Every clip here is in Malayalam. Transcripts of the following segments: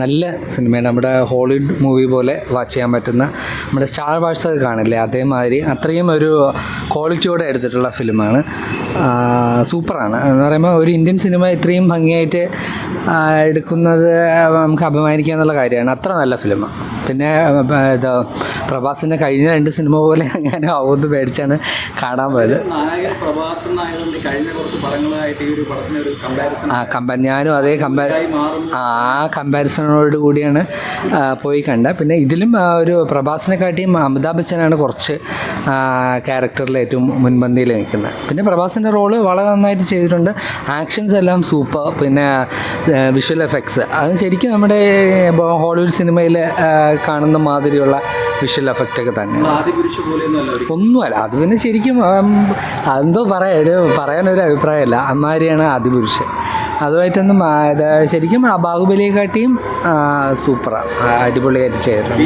നല്ല സിനിമയാണ്. നമ്മുടെ ഹോളിവുഡ് മൂവി പോലെ വാച്ച് ചെയ്യാൻ പറ്റുന്ന നമ്മുടെ സ്റ്റാർ വാഴ്സ് ഒക്കെ കാണില്ലേ? അതേമാതിരി അത്രയും ഒരു ക്വാളിറ്റിയോടെ എടുത്തിട്ടുള്ള ഫിലിമാണ് സൂപ്പറാണ്. എന്ന് പറയുമ്പോൾ ഒരു ഇന്ത്യൻ സിനിമ ഇത്രയും ഭംഗിയായിട്ട് എടുക്കുന്നത് നമുക്ക് അഭിമാനിക്കുക എന്നുള്ള കാര്യമാണ്. അത്ര നല്ല ഫിലിമാണ് പിന്നെ ഇത് പ്രഭാസിന്റെ കഴിഞ്ഞ രണ്ട് സിനിമ പോലെ അങ്ങനെ ആവുമെന്ന് പേടിച്ചാണ് കാണാൻ പോയത്. ആ കമ്പ ഞാനും അതേ കമ്പാരി ആ കമ്പാരിസണോട് കൂടിയാണ് പോയി കണ്ട പിന്നെ ഇതിലും ഒരു പ്രഭാസിനെക്കാട്ടിയും അമിതാഭ് ബച്ചനാണ് കുറച്ച് ക്യാരക്ടറിൽ ഏറ്റവും മുൻപന്തിയിൽ നിൽക്കുന്നത്. പിന്നെ പ്രഭാസിന്റെ റോൾ വളരെ നന്നായിട്ട് ചെയ്തിട്ടുണ്ട്. ആക്ഷൻസ് എല്ലാം സൂപ്പർ പിന്നെ വിഷ്വൽ എഫക്ട്സ് അത് ശരിക്കും നമ്മുടെ ഹോളിവുഡ് സിനിമയിൽ കാണുന്ന മാതിരിയുള്ള വിഷ്വൽ എഫക്റ്റ് ഒക്കെ തന്നെ. ഒന്നുമല്ല. അത് പിന്നെ ശരിക്കും എന്തോ പറയാ പറയാനൊരു അഭിപ്രായമല്ല. അമ്മാരിയാണ് അതിപുരുഷൻ അതുമായിട്ടൊന്നും ശരിക്കും ആ ബാഹുബലിയെക്കാട്ടിയും സൂപ്പറാണ് അടിപൊളിയായിട്ട് ചെയ്തിട്ടുണ്ട്.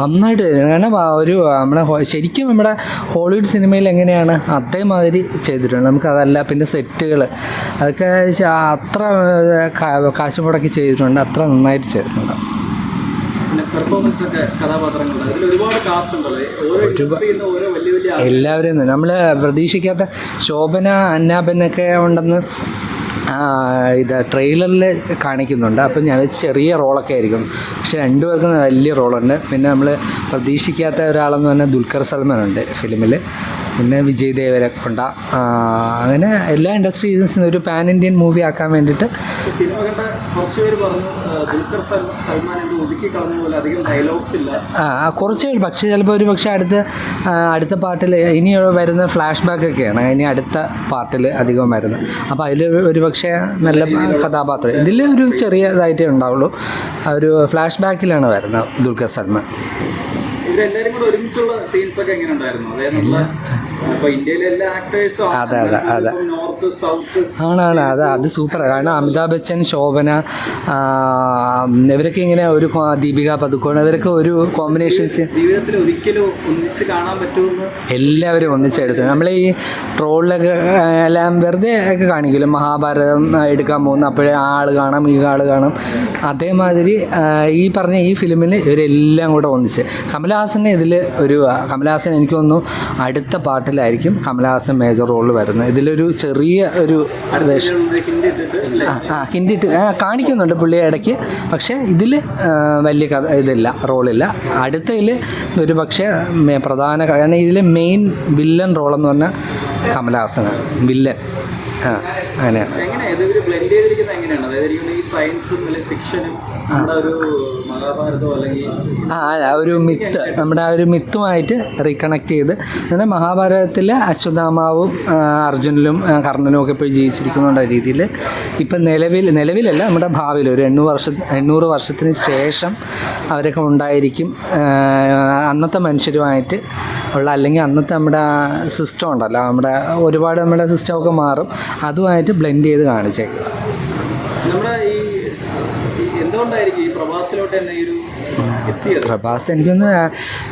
നന്നായിട്ട്. കാരണം ഒരു നമ്മുടെ ശരിക്കും നമ്മുടെ ഹോളിവുഡ് സിനിമയിൽ എങ്ങനെയാണ് അതേമാതിരി ചെയ്തിട്ടുണ്ട്. നമുക്ക് അതല്ല പിന്നെ സെറ്റുകൾ അതൊക്കെ അത്ര കാശ് മുടക്കി ചെയ്തിട്ടുണ്ട്. അത്ര നന്നായിട്ട് ചെയ്തിട്ടുണ്ട്. പെർഫോമൻസ് ഒക്കെ കഥാപാത്രങ്ങൾ അതിൽ ഒരുപാട് കാസ്റ്റ് ഉണ്ടല്ലോ. ഓരോ ഇൻഡസ്ട്രിയിൽ ഓരോ വലിയ വലിയ എല്ലാവരെയും നമ്മൾ പ്രതീക്ഷിക്കാത്ത ശോഭന അന്നാബനൊക്കെ ഉണ്ടെന്ന് ഇത് ട്രെയിലറിൽ കാണിക്കുന്നുണ്ട്. അപ്പം ഞാൻ ചെറിയ റോളൊക്കെ ആയിരിക്കും. പക്ഷെ രണ്ടുപേർക്കും വലിയ റോളുണ്ട്. പിന്നെ നമ്മൾ പ്രതീക്ഷിക്കാത്ത ഒരാളെന്ന് പറഞ്ഞാൽ ദുൽഖർ സൽമാൻ ഉണ്ട് ഫിലിമിൽ പിന്നെ വിജയ് ദേവരക്കൊണ്ട. അങ്ങനെ എല്ലാ ഇൻഡസ്ട്രീസിൽ ഒരു പാൻ ഇന്ത്യൻ മൂവി ആക്കാൻ വേണ്ടിയിട്ട് ആ, കുറച്ച് പേര് പക്ഷേ ചിലപ്പോൾ ഒരു പക്ഷേ അടുത്ത അടുത്ത പാർട്ടിൽ ഇനി വരുന്ന ഫ്ലാഷ് ബാക്ക് ഒക്കെയാണ്. ഇനി അടുത്ത പാർട്ടിൽ അധികം വരുന്നത്. അപ്പോൾ അതിൽ ഒരു പക്ഷേ നല്ല കഥാപാത്രം. ഇതിൽ ഒരു ചെറിയ ഇതായിട്ടേ ഉണ്ടാവുള്ളൂ. ഒരു ഫ്ലാഷ് ബാക്കിലാണ് വരുന്നത് ദുൽഖർ സൽമാൻ. കൂടെ ഒരുമിച്ചുള്ള സീൻസ് ഒക്കെ എങ്ങനെ ഉണ്ടായിരുന്നു? അതായത് അതെ, അതെ, അതെ. ആണാണ് അത് അത് സൂപ്പറാണ് കാരണം അമിതാഭ് ബച്ചൻ ശോഭന ഇവരൊക്കെ ഇങ്ങനെ ഒരു ദീപിക പതുക്കോൺ ഇവരൊക്കെ ഒരു കോമ്പിനേഷൻസ് ജീവിതത്തിൽ ഒരിക്കലും ഒന്നിച്ച് കാണാൻ പറ്റുമെന്ന്? എല്ലാവരും ഒന്നിച്ചെടുത്തു നമ്മൾ ഈ ട്രോളിലൊക്കെ എല്ലാം വെറുതെ ഒക്കെ കാണിക്കില്ല? മഹാഭാരതം എടുക്കാൻ പോകുന്ന അപ്പോഴേ ആ ആൾ കാണാം ഈ ആൾ കാണാം. അതേമാതിരി ഈ പറഞ്ഞ ഈ ഫിലിമിൽ ഇവരെല്ലാം കൂടെ ഒന്നിച്ച്. കമലഹാസനെ ഇതിൽ ഒരു കമലഹാസൻ എനിക്ക് തോന്നുന്നു അടുത്ത പാട്ടിലായിരിക്കും കമലഹാസൻ മേജർ റോളിൽ വരുന്നത്. ഇതിലൊരു ചെറിയ ഒരു ഹിന്ദി കാണിക്കുന്നുണ്ട് പുള്ളിയെ ഇടയ്ക്ക്. പക്ഷേ ഇതിൽ വലിയ കഥ ഇതില്ല റോളില്ല. അടുത്തതിൽ ഒരു പക്ഷേ പ്രധാന കാരണം ഇതിലെ മെയിൻ വില്ലൻ റോളെന്ന് പറഞ്ഞാൽ കമലഹാസനാണ്. വില്ലൻ ആ. ഇത് ബ്ലെൻഡ് ചെയ്തിരിക്കുന്നത് എങ്ങനെയാണ്? അതായത് ഈ സയൻസും അല്ലെങ്കിൽ ഫിക്ഷനും നമ്മുടെ ഒരു മഹാഭാരതമോ അല്ലെങ്കിൽ ആ ഒരു മിത്ത് നമ്മുടെ ആ ഒരു മിത്തുമായിട്ട് റീകണക്ട് ചെയ്ത് എന്നാൽ മഹാഭാരതത്തിൽ അശ്വത്ഥാമാവും അർജുനിലും അർജുനനും കർണനും ഒക്കെ പോയി ജീവിച്ചിരിക്കുന്നുണ്ട രീതിയിൽ. ഇപ്പം നിലവിൽ നിലവിലല്ല നമ്മുടെ ഭാവിയിൽ ഒരു എണ്ണൂറ് വർഷ എണ്ണൂറ് വർഷത്തിന് ശേഷം അവരൊക്കെ ഉണ്ടായിരിക്കും. അന്നത്തെ മനുഷ്യരുമായിട്ട് ഉള്ള അല്ലെങ്കിൽ അന്നത്തെ നമ്മുടെ സിസ്റ്റം ഉണ്ടല്ലോ നമ്മുടെ ഒരുപാട് നമ്മുടെ സിസ്റ്റമൊക്കെ മാറും. അതുമായിട്ട് ബ്ലെൻഡ് ചെയ്ത് കാണിച്ചേക്കുക നമ്മുടെ എന്തുകൊണ്ടായിരിക്കും ഈ തന്നെ ഈ ഒരു പ്രഭാസ് എനിക്കൊന്ന്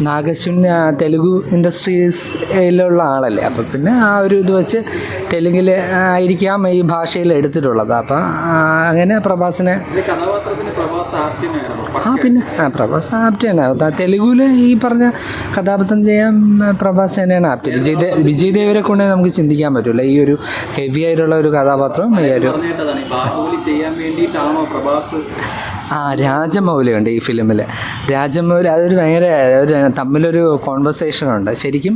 നാഗശ്വൻ തെലുഗു ഇൻഡസ്ട്രീസിലുള്ള ആളല്ലേ. അപ്പം പിന്നെ ആ ഒരു ഇത് വെച്ച് തെലുങ്കിൽ ആയിരിക്കാം ഈ ഭാഷയിൽ എടുത്തിട്ടുള്ളത്. അപ്പം അങ്ങനെ പ്രഭാസിനെ ആ പിന്നെ ആ പ്രഭാസ് ആപ്റ്റ് തന്നെ തെലുഗുവിൽ ഈ പറഞ്ഞ കഥാപാത്രം ചെയ്യാൻ പ്രഭാസ് തന്നെയാണ് ആപ്റ്റ് വിജയ് വിജയ് ദേവരെ കൊണ്ട് നമുക്ക് ചിന്തിക്കാൻ പറ്റില്ല ഈ ഒരു ഹെവി ആയിട്ടുള്ള ഒരു കഥാപാത്രം ഈ ഒരു ചെയ്യാൻ വേണ്ടിയിട്ടാണോ പ്രഭാസ് ആ രാജമൗലിയുണ്ട് ഈ ഫിലിമിൽ രാജമൗലി അതൊരു ഭയങ്കര ഒരു തമ്മിലൊരു കോൺവെർസേഷൻ ഉണ്ട്. ശരിക്കും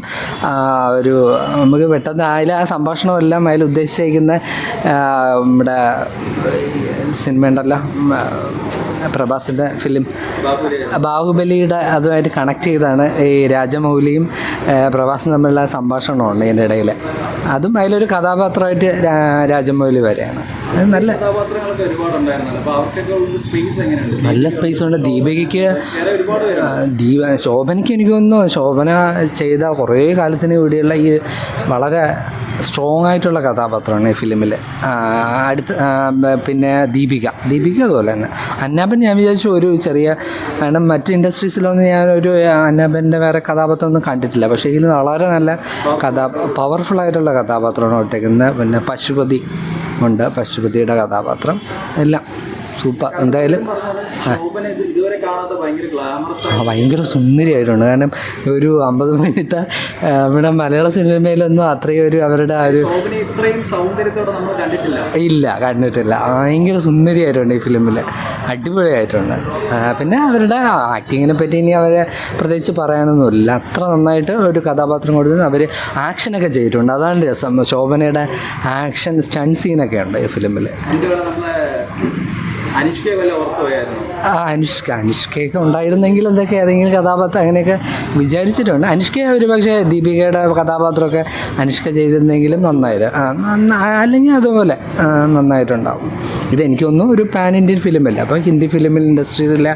ഒരു നമുക്ക് പെട്ടെന്ന് അതിൽ ആ സംഭാഷണമെല്ലാം അതിൽ ഉദ്ദേശിച്ചിരിക്കുന്ന നമ്മുടെ സിനിമ ഉണ്ടല്ലോ പ്രഭാസിന്റെ ഫിലിം. ബാഹുബലിയുടെ. അതുമായിട്ട് കണക്ട് ചെയ്താണ് ഈ രാജമൗലിയും പ്രഭാസും തമ്മിലുള്ള സംഭാഷണമുണ്ട് ഇതിന്റെ ഇടയിൽ അതും അതിലൊരു കഥാപാത്രമായിട്ട് രാജമൗലി വരെയാണ്. നല്ല നല്ല സ്പേസ് ഉണ്ട്. ദീപികയ്ക്ക് ദീപ ശോഭനയ്ക്ക് എനിക്ക് തോന്നുന്നു ശോഭന ചെയ്ത കുറേ കാലത്തിന് കൂടിയുള്ള ഈ വളരെ സ്ട്രോങ് ആയിട്ടുള്ള കഥാപാത്രമാണ് ഈ ഫിലിമിൽ അടുത്ത് പിന്നെ ദീപിക. ദീപിക അതുപോലെ തന്നെ. അന്നാബൻ ഞാൻ വിചാരിച്ചു ഒരു ചെറിയ കാരണം മറ്റ് ഇൻഡസ്ട്രീസിലൊന്നും ഞാൻ ഒരു അന്നാബന്റെ വേറെ കഥാപാത്രം ഒന്നും കണ്ടിട്ടില്ല. പക്ഷേ ഇതിൽ വളരെ നല്ല കഥാ പവർഫുൾ ആയിട്ടുള്ള കഥാപാത്രമാണ് ഇട്ടേക്കുന്നത് പിന്നെ പശുപതി ഉണ്ട്. പശുപതിയുടെ കഥാപാത്രം എല്ലാം. സൂപ്പർ. എന്തായാലും ഭയങ്കര സുന്ദരിയായിട്ടുണ്ട്. കാരണം ഒരു അമ്പത് മിനിറ്റ് ഇവിടെ മലയാള സിനിമയിലൊന്നും അത്രയും ഒരു അവരുടെ ആ ഒരു ഇല്ല കണ്ടിട്ടില്ല. ഭയങ്കര സുന്ദരിയായിട്ടുണ്ട് ഈ ഫിലിമിൽ അടിപൊളിയായിട്ടുണ്ട്. പിന്നെ അവരുടെ ആക്ടിങ്ങിനെ പറ്റി ഇനി അവരെ പ്രത്യേകിച്ച് പറയാനൊന്നുമില്ല. അത്ര നന്നായിട്ട് ഒരു കഥാപാത്രം കൊടുത്ത് അവർ ആക്ഷനൊക്കെ ചെയ്തിട്ടുണ്ട്. അതാണ് രസം. ശോഭനയുടെ ആക്ഷൻ സ്റ്റൺ സീനൊക്കെ ഉണ്ട് ഈ ഫിലിമിൽ ആ അനുഷ്ക അനുഷ്കയൊക്കെ ഉണ്ടായിരുന്നെങ്കിൽ എന്തൊക്കെ ഏതെങ്കിലും കഥാപാത്രം അങ്ങനെയൊക്കെ വിചാരിച്ചിട്ടുണ്ട്. അനുഷ്ക ഒരു പക്ഷേ ദീപികയുടെ കഥാപാത്രമൊക്കെ അനുഷ്ക ചെയ്തിരുന്നെങ്കിലും നന്നായിരുന്നു അല്ലെങ്കിൽ അതുപോലെ നന്നായിട്ടുണ്ടാവും. ഇതെനിക്കൊന്നും ഒരു പാൻ ഇന്ത്യൻ ഫിലിമല്ല അപ്പോൾ ഹിന്ദി ഫിലിമിൽ ഇൻഡസ്ട്രിയിലെ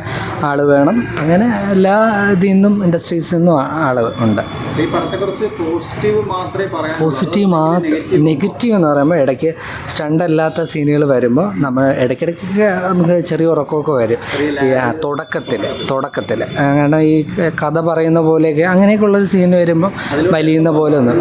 ആൾ വേണം. അങ്ങനെ എല്ലാ ഇതിൽ നിന്നും ഇൻഡസ്ട്രീസിൽ നിന്നും ആൾ ഉണ്ട്. പോസിറ്റീവ് മാത്രം നെഗറ്റീവ് എന്ന് പറയുമ്പോൾ ഇടയ്ക്ക് സ്റ്റണ്ട് അല്ലാത്ത സീനുകൾ വരുമ്പോൾ നമ്മൾ ഇടയ്ക്കിടയ്ക്കൊക്കെ നമുക്ക് ചെറിയ ഉറക്കമൊക്കെ വരും. ഈ തുടക്കത്തിൽ തുടക്കത്തിൽ കാരണം ഈ കഥ പറയുന്ന പോലെയൊക്കെ അങ്ങനെയൊക്കെയുള്ള സീൻ വരുമ്പോൾ വലിയുന്ന പോലെ ഒന്ന്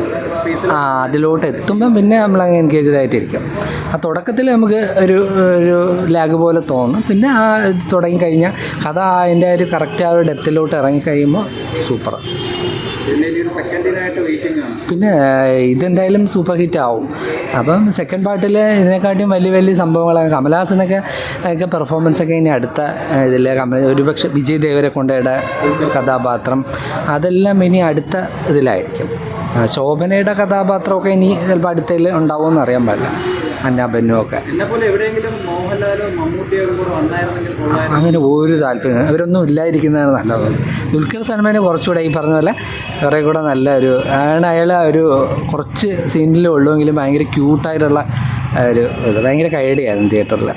ആ അതിലോട്ട് എത്തുമ്പോൾ പിന്നെ നമ്മൾ അങ്ങ് എൻഗേജഡ് ആയിട്ടിരിക്കും. ആ തുടക്കത്തിൽ നമുക്ക് ഒരു ഒരു ലാഗ് പോലെ തോന്നും. പിന്നെ ആ ഇത് തുടങ്ങി കഴിഞ്ഞാൽ കഥ അതിന്റെ ഒരു കറക്റ്റ് ആ ഒരു ഡെത്തിലോട്ട് ഇറങ്ങിക്കഴിയുമ്പോൾ സൂപ്പർ പിന്നെ ഇതെന്തായാലും സൂപ്പർ ഹിറ്റ് ആവും. അപ്പം സെക്കൻഡ് പാർട്ടിൽ ഇതിനെക്കാട്ടിയും വലിയ വലിയ സംഭവങ്ങളൊക്കെ കമലഹാസനൊക്കെ ഒക്കെ പെർഫോമൻസ് ഒക്കെ ഇനി അടുത്ത ഇതിൽ കമ്പനി ഒരുപക്ഷെ വിജയ് ദേവരെ കൊണ്ടയുടെ കഥാപാത്രം അതെല്ലാം ഇനി അടുത്ത ഇതിലായിരിക്കും. ശോഭനയുടെ കഥാപാത്രമൊക്കെ ഇനി ചിലപ്പോൾ അടുത്തതിൽ ഉണ്ടാവുമെന്ന് അറിയാൻ പാടില്ല. അന്നാബന്നും ഒക്കെ. അങ്ങനെ ഒരു താല്പര്യം അവരൊന്നും ഇല്ലായിരിക്കുന്നതാണ് നല്ലത്. ദുൽഖർ സൽമാന് കുറച്ചുകൂടെ ഈ പറഞ്ഞ പോലെ കുറേ കൂടെ നല്ല ഒരു ആണ് അയാൾ ഒരു കുറച്ച് സീനിലേ ഉള്ളൂ എങ്കിലും ഭയങ്കര ക്യൂട്ടായിട്ടുള്ള ഒരു ഇത് ഭയങ്കര കൈഡിയായിരുന്നു തിയേറ്ററിൽ